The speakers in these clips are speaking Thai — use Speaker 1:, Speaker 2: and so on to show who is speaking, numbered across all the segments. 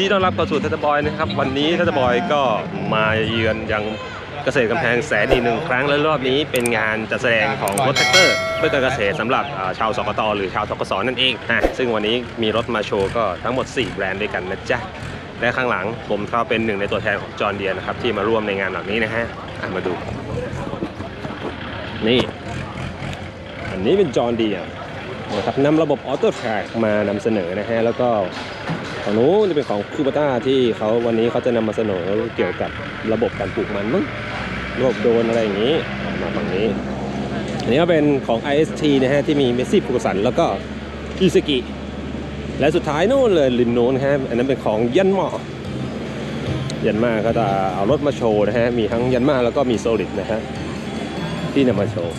Speaker 1: ดีต้อนรับเข้าสู่ทัตบอยนะครับ วันนี้ทัตบอยก็มาเยือนยังเกษตรกำแพงแสนอีกหนึ่งครั้งและรอบนี้เป็นงานจัดแสดงของรถแท็กเตอร์ เพื่อการเกษตรสำหรับชาวสกตหรือชาวทกศนั่นเองอะซึ่งวันนี้มีรถมาโชว์ก็ทั้งหมด 4 แบรนด์ด้วยกันนะจ๊ะ และข้างหลังผมก็เป็นหนึ่งในตัวแทนของจอร์เดียนะครับที่มาร่วมในงานเหล่านี้นะฮะอะมาดู นี่ อันนี้เป็นจอร์เดียนะครับนำระบบออโต้แทร็กมานำเสนอนะฮะแล้วก็ ฝั่งนู้นจะเป็นของคูปต้าที่เขาวันนี้เขาจะนำมาเสนอเกี่ยวกับระบบการปลูกมันมั้งระบบโดนอะไรอย่างนี้มาฝั่งนี้ อันนี้ก็เป็นของ IST นะฮะที่มีเมสซี่ฟูกุสันแล้วก็อิซากิ และสุดท้ายโน่นเลยลินโนนครับอันนั้นเป็นของยันมายันมาก็จะเอารถมาโชว์นะฮะ มีทั้งยันมาแล้วก็มีโซลิดนะฮะที่นำมาโชว์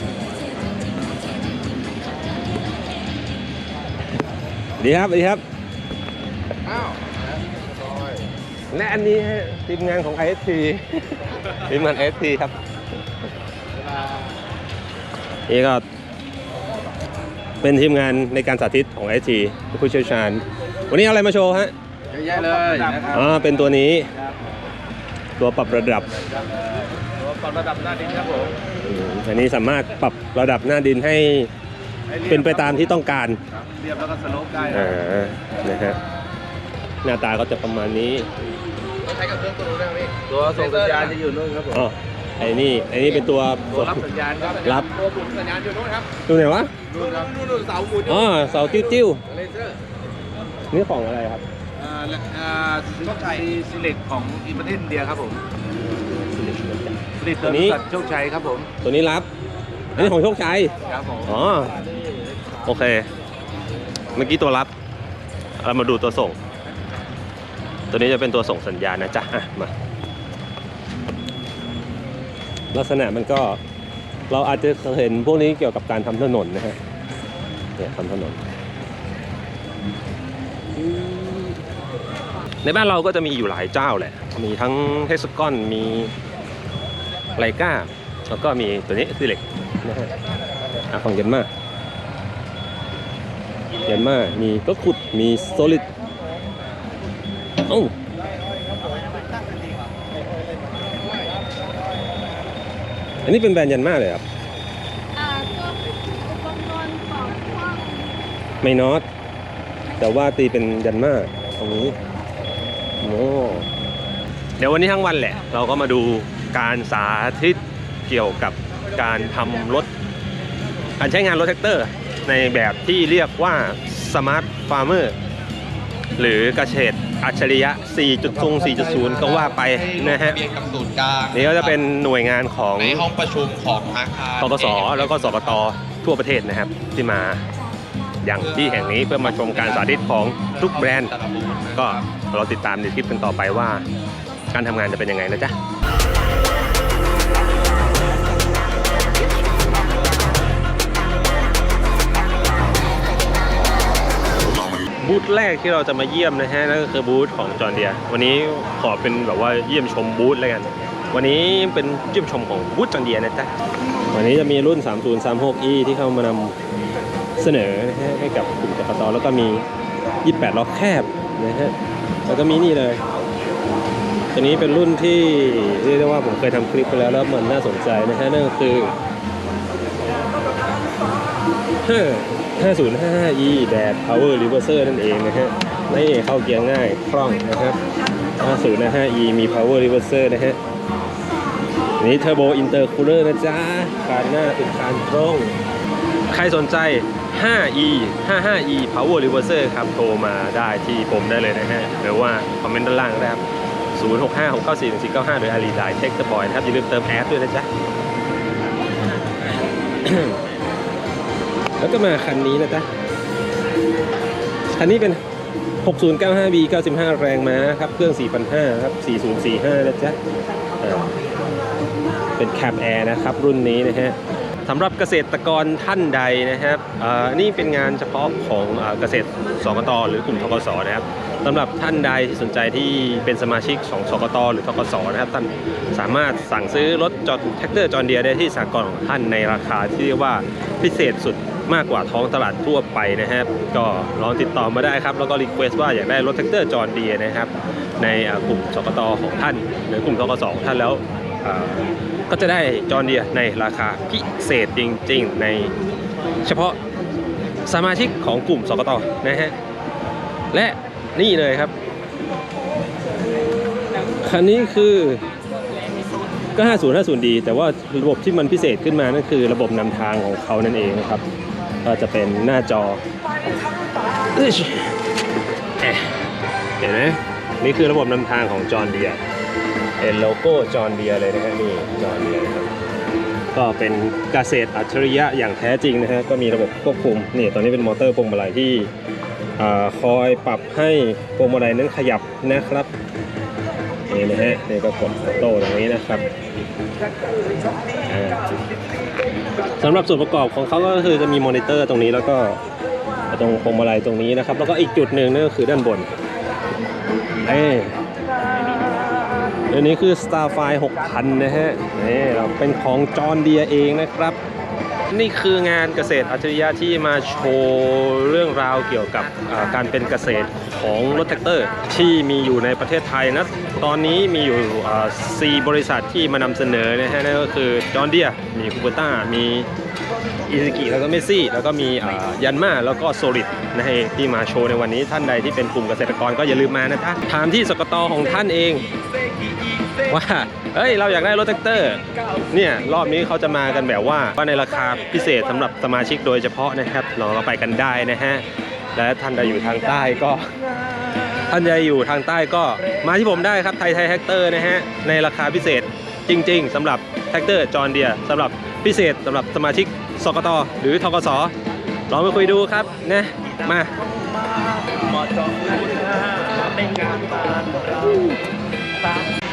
Speaker 1: ดีครับดีครับ และอันนี้ฮะทีมงานของ IST ทีมงาน IST ครับนี่ก็เป็นทีมงานในการสาธิตของ IST ผู้เชี่ยวชาญ วันนี้เอาอะไรมาโชว์ฮะ
Speaker 2: เยอะแยะเลยนะครับ
Speaker 1: อ่าเป็นตัวนี้ ตัวปรับระดับ
Speaker 2: ตัวปรับระดับหน้าดินครับผม
Speaker 1: อืมอันนี้สามารถปรับระดับหน้าดินให้
Speaker 2: ให้รียบ
Speaker 1: เป็นไปตามที่ต้องการ
Speaker 2: ครับเรียบแล้วก็สโลปได้
Speaker 1: อ่านะฮะ หน้าตาก็จะประมาณนี้
Speaker 2: ใช้กับเครื่องตัวนู้นได้ไหมตัวส่งสัญญาณจะอยู่นู่นครับผม
Speaker 1: อ๋อไอ้นี่ไอ้นี่เป็นตัว
Speaker 2: ตัวรับสัญญาณครับ
Speaker 1: รับ
Speaker 2: ตัวหมุนสัญญาณอยู่นู่นครับ
Speaker 1: ตัวไหนวะ
Speaker 2: นู่นครับนู่นนู่นเสาหมุน
Speaker 1: อ๋อเสาติ้วติ้ว
Speaker 2: เลเซอร์
Speaker 1: ๆนี่ของอะไรครับ
Speaker 2: อ่าและอ่าต้องใช้ซิเล็กของอินประเทศอินเดียครับผมผลิตโด
Speaker 1: ตัวยนี้
Speaker 2: บริษัทโชคชัยครับผม
Speaker 1: ตัวนี้รับอันนี้ของโชคชัย
Speaker 2: ครับผม
Speaker 1: อ๋อโอเค เมื่อกี้ตัวรับ เรามาดูตัวส่ง ตัวนี้จะเป็นตัวส่งสัญญาณนะจ๊ะอะมาลักษณะมันก็เราอาจจะเห็นพวกนี้เกี่ยวกับการทำถนนนะฮะเนี่ยทำถนน ในบ้านเราก็จะมีอยู่หลายเจ้าแหละ มีทั้งเทสกอนมีไลกาแล้วก็มีตัวนี้คือเหล็กนะฮะอะของเยนมาเยนมามีก็ขุดมีโซลิด เอ้าอันนี้เป็นแบรนด์ยันมาเลยครับ
Speaker 3: อ่าตัวอุปกรณ์ของห้อง
Speaker 1: ไม่น็อตแต่ว่าตีเป็นยันมาตรงนี้โอ้เดี๋ยววันนี้ทั้งวันแหละ เราก็มาดูการสาธิตเกี่ยวกับการทำรถ การใช้งานรถแท็กเตอร์ ในแบบที่เรียกว่า Smart Farmer หรือเกษ ตรอัจฉริยะ 4.0 4.0 ก็ว่าไปนะฮะ
Speaker 4: เบียนกับศูนย์กลาง
Speaker 1: นี่ก็จะเป็นหน่วยงานของ
Speaker 4: ในห้องประชุมของอาคาร
Speaker 1: กกสแล้วก็สกตทั่วประเทศนะครับ ที่มาอย่างที่แห่งนี้เพื่อมาชมการสาธิตของทุกแบรนด์
Speaker 4: แต่ละบุคคลนะครับ
Speaker 1: ก็เราติดตามในคลิปกันต่อไปว่า การทำงานจะเป็นยังไงนะจ๊ะ บูธแรกที่เราจะมาเยี่ยมนะฮะนั่นก็คือบูธของจอร์เดีย วันนี้ขอเป็นแบบว่าเยี่ยมชมบูธแล้วกัน วันนี้เป็นเยี่ยมชมของบูธจอร์เดียนะจ๊ะวันนี้จะมีรุ่น 3036e ที่เข้ามานำเสนอนะฮะให้กับกลุ่มจักรตอแล้วก็มี 28ล้อกแคบนะฮะแล้วก็มีนี่เลย ตัวนี้เป็นรุ่นที่เรียกได้ว่าผมเคยทำคลิปไปแล้วแล้วมันน่าสนใจนะฮะนั่นก็คือ 5055e แบบ power reverser นั่นเองนะฮะนี่เข้าเกียร์ง่ายคล่องนะครับ 5055e มี power reverser นะฮะอันนี้ turbo intercooler นะจ๊ะคานหน้าเป็นคานตรงใครสนใจ 5e 55e power reverser ครับ โทรมาได้ที่ผมได้เลยนะฮะ หรือว่า คอมเมนต์ด้านล่างก็ได้ครับ 065 694 1495โดยอารีไดเทคสปอยนะครับ อย่าลืมเติมแอดด้วยนะจ๊ะ แล้วก็มาคันนี้นะจ๊ะ คันนี้เป็น 6095B 95 แรงม้าครับ เครื่อง 4,500 ครับ 4045 นะจ๊ะ เป็นแคปแอร์นะครับ รุ่นนี้นะฮะสำหรับเกษตรกรท่านใดนะครับอ่านี่เป็นงานเฉพาะของอ่าเกษตรสกตหรือกลุ่มทกศนะครับ สำหรับท่านใดที่สนใจที่เป็นสมาชิกของสกตหรือทกสนะครับท่านสามารถสั่งซื้อรถจอดแท็กเตอร์จอนเดียได้ที่สากลของท่านในราคาที่เรียกว่าพิเศษสุดมากกว่าท้องตลาดทั่วไปนะครับ ก็ลองติดต่อมาได้ครับ แล้วก็รีเควสว่าอยากได้รถแท็กเตอร์จอนเดียนะครับ ในกลุ่มสกตของท่าน หรือกลุ่มทกสของท่านแล้วก็จะได้จอนเดียในราคาพิเศษจริง ๆ ในเฉพาะสมาชิกของกลุ่มสกตนะฮะและ นี่เลยครับ คันนี้คือก็ 5050D แต่ว่าระบบที่มันพิเศษขึ้นมานั่นคือระบบนำทางของเขานั่นเองนะครับ ก็จะเป็นหน้าจอเอ๊ะเห็นไหมนี่คือระบบนำทางของจอห์เดียเป็นโลโก้จอห์เดียเลยนะฮะนี่จอห์เดียนะครับก็เป็นเกษตรอัจฉริยะอย่างแท้จริงนะฮะก็มีระบบควบคุมนี่ตอนนี้เป็นมอเตอร์พวงมาลัยที่ อคอยปรับให้พวงมาลัยนั้นขยับนะครับนี่นะฮะนี่ก็กดออโต้ตรงนี้นะครับอ่าสำหรับส่วนประกอบของเขาก็คือจะมีมอนิเตอร์ตรงนี้แล้วก็ตรงพวงมาลัยตรงนี้นะครับ แล้วก็อีกจุดหนึ่งนั่นก็คือด้านบนเอ้เดี๋ยวนี้คือ Starfire 6000 นะฮะนี่เราเป็นของจอห์นเดียเองนะครับ นี่คืองานเกษตรอัจฉริยะที่มาโชว์เรื่องราวเกี่ยวกับการเป็นเกษตรของรถแท็กเตอร์ ที่มีอยู่ในประเทศไทยนะตอนนี้มีอยู่อ่า4บริษัทที่มานำเสนอนะฮะนั่นก็คือจอห์นเดียมีคูเปต้ามีอิซิกิแล้วก็เมซี่ แล้วก็มียันมาแล้วก็โซลิดนะฮะที่มาโชว์ในวันนี้ท่านใดที่เป็นกลุ่มเกษตรกรก็อย่าลืมมานะจ๊ะถามที่สกตของท่านเอง ว่าเฮ้ยเราอยากได้รถแท็กเตอร์เนี่ยรอบนี้เขาจะมากันแบบว่าว่าในราคาพิเศษสำหรับสมาชิกโดยเฉพาะนะครับลองเราไปกันได้นะฮะและท่านใดอยู่ทางใต้ก็ท่านใดอยู่ทางใต้ก็มาที่ผมได้ครับไทยไทยแท็กเตอร์นะฮะในราคาพิเศษจริง ๆสำหรับแท็กเตอร์จอห์นเดียสำหรับพิเศษสำหรับสมาชิกสกตหรือทกสลองไปคุยดูครับนะมา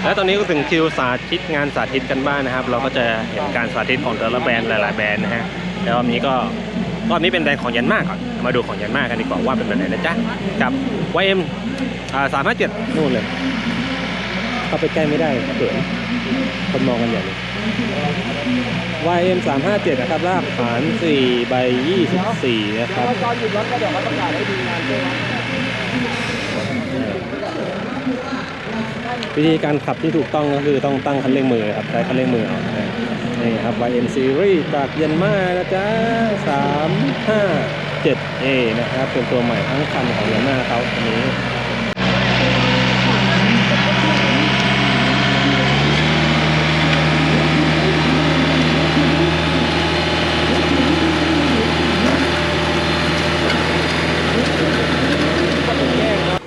Speaker 1: และตอนนี้ก็ถึงคิวสาธิตงานสาธิตกันบ้างนะครับ เราก็จะเห็นการสาธิตของแต่ละแบรนด์หลาย ๆ แบรนด์นะฮะแล้วรอบนี้ก็รอบนี้เป็นแบรนด์ของยันมากก่อนมาดูของยันมากกันดีกว่าว่าเป็นแบบไหนนะจ๊ะกับ YM อ่าสามห้าเจ็ดนู่นเลยเข้าไปใกล้ไม่ได้เขินคนมองกันใหญ่เลย YM 357นะครับรากฐาน4ใบ24นะครับ วิธีการขับที่ถูกต้องก็คือต้องตั้งคันเร่งมือครับใช้คันเร่งมือเอานะนี่ครับ YM Series จากเยนมานะจ๊ะ 357A นะครับเป็นตัวใหม่ทั้งคันของเยนมาเขาอันนี้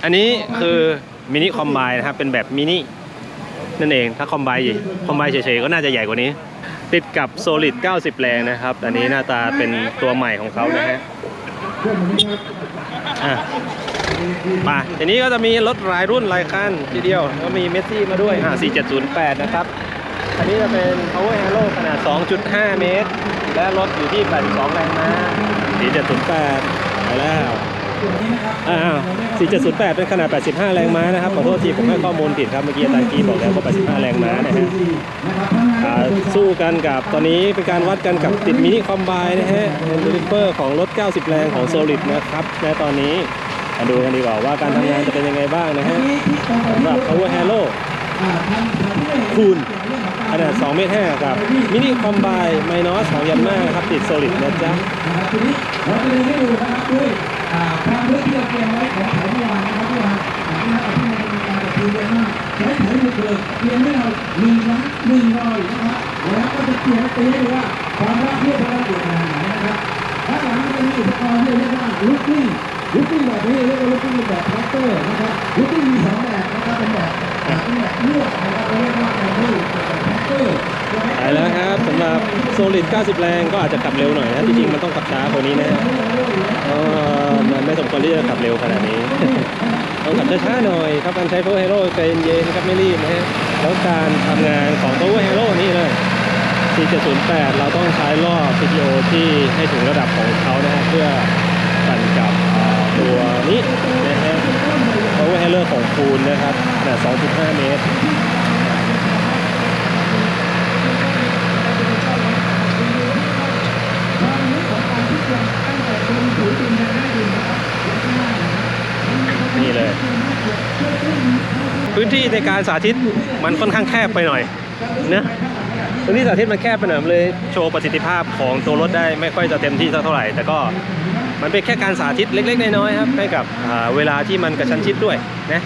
Speaker 1: อันนี้คือ มินิคอมไบนะครับเป็นแบบมินินั่นเองถ้าคอมไบคอมไบเฉยๆก็น่าจะใหญ่กว่านี้ ติดกับ Solid 90 แรงนะครับ อันนี้หน้าตาเป็นตัวใหม่ของเขานะฮะอะมาทีนี้ก็จะมีรถหลายรุ่นหลายคันทีเดียว ก็มีเมสซี่มาด้วยอะ4708 นะครับ อันนี้จะเป็น Power Halo ขนาด 2.5 เมตร และรถอยู่ที่ 82 แรงม้า4708ไปแล้ว อ่า4708 เป็นขนาด 85 แรงม้านะครับ ขอโทษทีผมให้ข้อมูลผิดครับ เมื่อกี้อาจารย์กีบอกแล้วว่า85 แรงม้านะฮะอ่าสู้กันกับตอนนี้เป็นการวัดกันกับติดมินิคอมไบนะฮะเป็นดูริปเปอร์ของรถ 90 แรงของ Solid นะครับในตอนนี้มาดูกันดีกว่าว่าการทำงานจะเป็นยังไงบ้างนะฮะสำหรับ Power Halo คูณ ขนาด2เมตร5กับมินิคอมไบไมนอสของยันมาครับติด Solid นะจ๊ะ
Speaker 5: เราจะเรียนให้ดูนะครับด้วยอ่าความเลือกที่เราเตรียมไว้ของแถวเมื่อวานนะครับเมื่อวานอ่าที่เราที่ในการจัดทีมกันมากใช้แถวหยุดเลยเตรียมให้เราหนึ่งล้านหนึ่งรอยนะครับแล้วก็จะเตรียมตีให้ดูว่าความรักเพื่อพลังเกิดขนาดไหนนะครับด้านหลังจะมีอุปกรณ์ที่เรียกว่าลูกกิ้งลูกกิ้งแบบนี้เรียกว่าลูกกิ้งแบบแท็กเตอร์นะครับลูกกิ้งมีสองแบบนะครับเป็นแบบอ่าเป็นแบบลวกนะครับเรียกว่า
Speaker 1: ไปแล้วครับสำหรับ Solid 90 แรงก็อาจจะขับเร็วหน่อยนะจริงๆมันต้องขับช้ากว่านี้นะฮะเออมันไม่สมควรที่จะขับเร็วขนาดนี้ ต้องขับช้าๆหน่อยครับการใช้ Power Hero ใจเย็นๆครับไม่รีบนะฮะแล้วการทำงานของ Power Hero นี่เลย4708 เราต้องใช้รอบ PTO ที่ให้ถึงระดับของเขานะฮะเพื่อสั่นกับตัวนี้นะฮะ Power เรื่องของคูณนะครับขนาด2.5 เมตร นี่เลย พื้นที่ ในการสาธิตมันค่อนข้างแคบไปหน่อยนะตรงนที่สาธิตมันแคบไปหน่อยมันเลยโชว์ประสิทธิภาพของตัวรถได้ไม่ค่อยจะเต็มที่เท่าไหร่ แต่ก็มันเป็นแค่การสาธิตเล็ก ๆ น้อยๆครับให้กับเวลาที่มันกระชั้นชิดด้วยนะ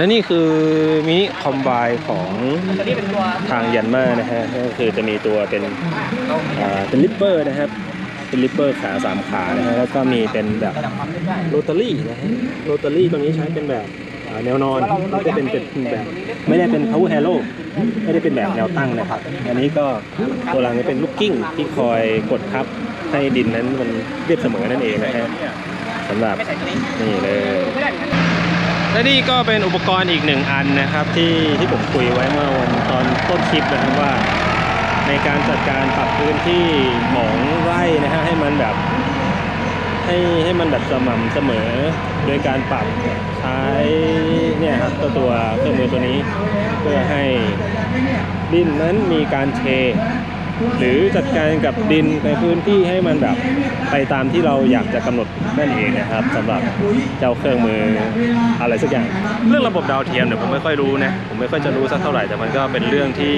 Speaker 1: และนี่คือมินิคอมไบของทางยันมานะฮะก็คือจะมีตัวเป็นอ่าเป็นลิปเปอร์นะครับเป็นลิปเปอร์ขาสามขานะฮะแล้วก็มีเป็นแบบโรตารี่นะฮะโรตารี่ตัวนี้ใช้เป็นแบบอ่าแนวนอนไม่ได้เป็นเป็นแบบไม่ได้เป็น power halo ไม่ได้เป็นแบบแนวตั้งนะครับ อันนี้ก็ตัวหลังจะเป็นลูกกิ้งที่คอยกดทับให้ดินนั้นมันเรียบเสมอนั่นเองนะฮะสำหรับนี่เลย และนี่ก็เป็นอุปกรณ์อีกหนึ่งอันนะครับที่ที่ผมคุยไว้เมื่อวันตอนต้นคลิปนะครับว่า ในการจัดการปรับพื้นที่ของไร่นะฮะให้มันแบบให้ให้มันแบบสม่ำเสมอ โดยการปรับใช้เนี่ยครับตัวตัวเครื่องมือตัวนี้ เพื่อให้ดินนั้นมีการเท หรือจัดการกับดินในพื้นที่ให้มันแบบไปตามที่เราอยากจะกำหนดนั่นเองนะครับสำหรับเจ้าเครื่องมืออะไรสักอย่าง เรื่องระบบดาวเทียมเนี่ยผมไม่ค่อยรู้นะผมไม่ค่อยจะรู้สักเท่าไหร่แต่มันก็เป็นเรื่องที่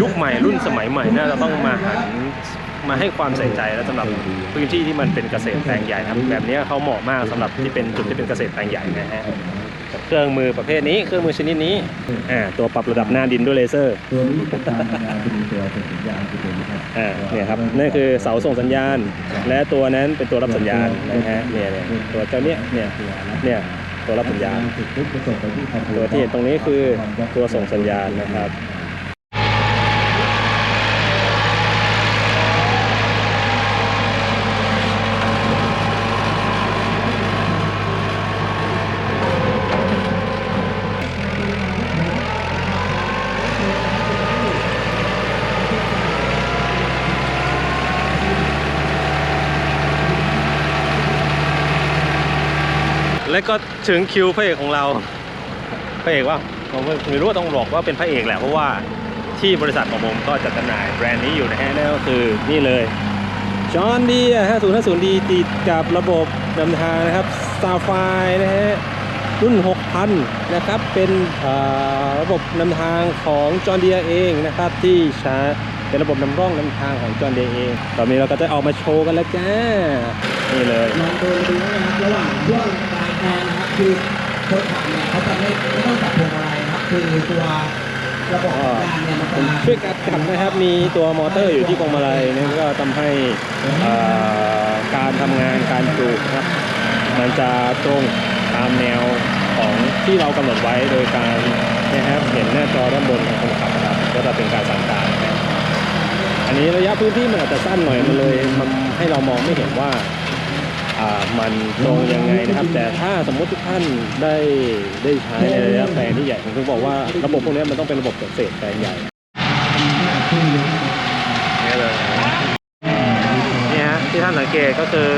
Speaker 1: ยุคใหม่รุ่นสมัยใหม่น่าจะต้องมาหันมาให้ความใส่ใจแล้วสำหรับพื้นที่ที่มันเป็นเกษตรแปลงใหญ่ครับแบบนี้เขาเหมาะมากสำหรับที่เป็นจุดที่เป็นเกษตรแปลงใหญ่นะฮะ กับเครื่องมือประเภทนี้เครื่องมือชนิดนี้อ่าตัวปรับระดับหน้าดินด้วยเลเซอร์
Speaker 5: ตัวนี้เป็นการทำงานเป็นตัวส่งสัญญาณเป็นตัวนะครับ
Speaker 1: อ่าเนี่ยครับนั่นคือเสาส่งสัญญาณ และตัวนั้นเป็นตัวรับสัญญาณนะฮะเนี่ยเนี่ยตัวเจ้าเนี้ยเนี่ยเนี่ยตัวรับสัญญาณ
Speaker 5: ตัว
Speaker 1: ที่เห็นตรงนี้คือตัวส่งสัญญาณนะครับ และก็ถึงคิวพระเอกของเราพระเอกว่าผมไม่รู้ว่าต้องบอกว่าเป็นพระเอกแหละเพราะว่าที่บริษัทของผมก็จัดจำหน่ายแบรนด์นี้อยู่นะฮะนั่นก็คือนี่เลยจอห์นดี5050ดีติดกับระบบนำทางนะครับ Starfire นะฮะรุ่น 6,000 นะครับเป็นระบบนำทางของจอห์นเดียเองนะครับที่ใช้เป็นระบบนำร่องนำทางของจอห์นเดียเองตอนนี้เราก็จะเอามาโชว์กันแล้วจ้านี่เลย
Speaker 5: ลองดินดูนะครับระหว่างช่วง แอนนะครับคือคนขับเนี่ยเขาจะไม่ไม่ต้องจับพวงมาลัยนะครับ คือตัวระบบสัญญาณเนี่ยมันจะ
Speaker 1: ช่วยกัดขับนะครับ มีตัวมอเตอร์อยู่ที่พวงมาลัยนั่นก็ทำให้อ่อการทำงานการปลูกครับ มันจะตรงตามแนวของที่เรากำหนดไว้โดยการนะครับเห็นหน้าจอด้านบนของคนขับนะครับก็จะเป็นการสั่งการนะครับอันนี้ระยะพื้นที่มันอาจจะสั้นหน่อยมันเลยมันให้เรามองไม่เห็นว่า มันตรงยังไงนะครับ แต่ถ้าสมมติทุกท่านได้ได้ใช้ในระยะแปลงที่ใหญ่ผมถึงบอกว่าระบบพวกนี้มันต้องเป็นระบบเกษตรแปลงใหญ่นี่เลยนี่ฮะที่ท่านสังเกตก็คือ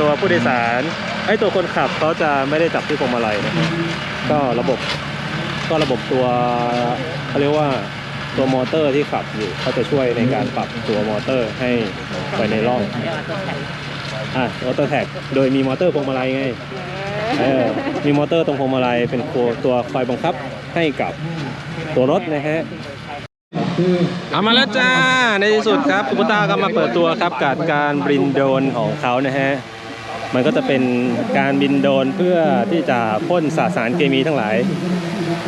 Speaker 1: ตัวผู้โดยสารไอ้ตัวคนขับเขาจะไม่ได้จับที่พวงมาลัยนะครับก็ระบบก็ระบบตัวเขาเรียกว่าตัวมอเตอร์ที่ขับอยู่เขาจะช่วยในการปรับตัวมอเตอร์ให้ไปในร่อง อะมอเตอร์แท็กโดยมีมอเตอร์พวงมาลัยไงเออมีมอเตอร์ตรงพวงมาลัยเป็นตัวตัวคอยบังคับให้กับตัวรถนะฮะ
Speaker 5: คือ
Speaker 1: เอามาแล้วจ้า ในที่สุดครับคุปต้าก็มาเปิดตัวครับกับการบินโดรนของเขานะฮะมันก็จะเป็นการบินโดรนเพื่อที่จะพ่นสาสารเคมีทั้งหลาย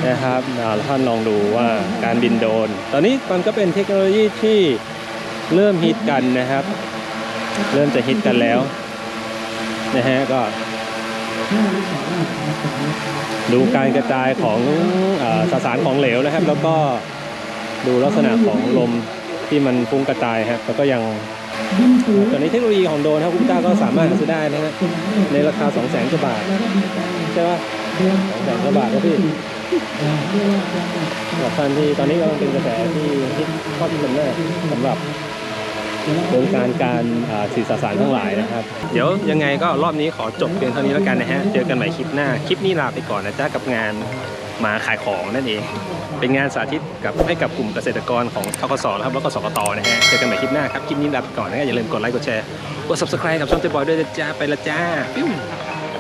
Speaker 1: นะครับอ่าท่านลองดูว่าการบินโดรนตอนนี้มันก็เป็นเทคโนโลยีที่เริ่มฮิตกันนะครับ เริ่มจะฮิตกันแล้วนะฮะก็ ดูการกระจายของอสสารของเหลวนะครับ แล้วก็ดูลักษณะของลมที่มันฟุ้งกระจายครับแล้วก็ยังตอนนี้เทคโนโลยีของโดรนครับคุณต้าก็สามารถซื้อได้นะฮะในราคา 2 0 0 0 0 0กว่าบาทใช่ปะสองแสนกว่าบาทครับพี่
Speaker 5: ราจะแบบ
Speaker 1: สำหรับท่านที่ตอนนี้กำลังเป็นกระแสที่ฮิตฮอตกันมากสำหรับ วงการการสื่อสารทั้งหลายนะครับ เดี๋ยวยังไงก็รอบนี้ขอจบเพียงเท่านี้แล้วกันนะฮะเจอกันใหม่คลิปหน้า คลิปนี้ลาไปก่อนนะจ๊ะกับงานมาขายของนั่นเอง เป็นงานสาธิตกับให้กับกลุ่มเกษตรกรของทกศนะครับแล้วก็สกตนะฮะเจอกันใหม่คลิปหน้าครับคลิปนี้ลาไปก่อนนะฮะอย่าลืมกดไลค์กดแชร์กด subscribe กับช่องเตบอยด้วยนะจ้าไปละจ้าปิ้ว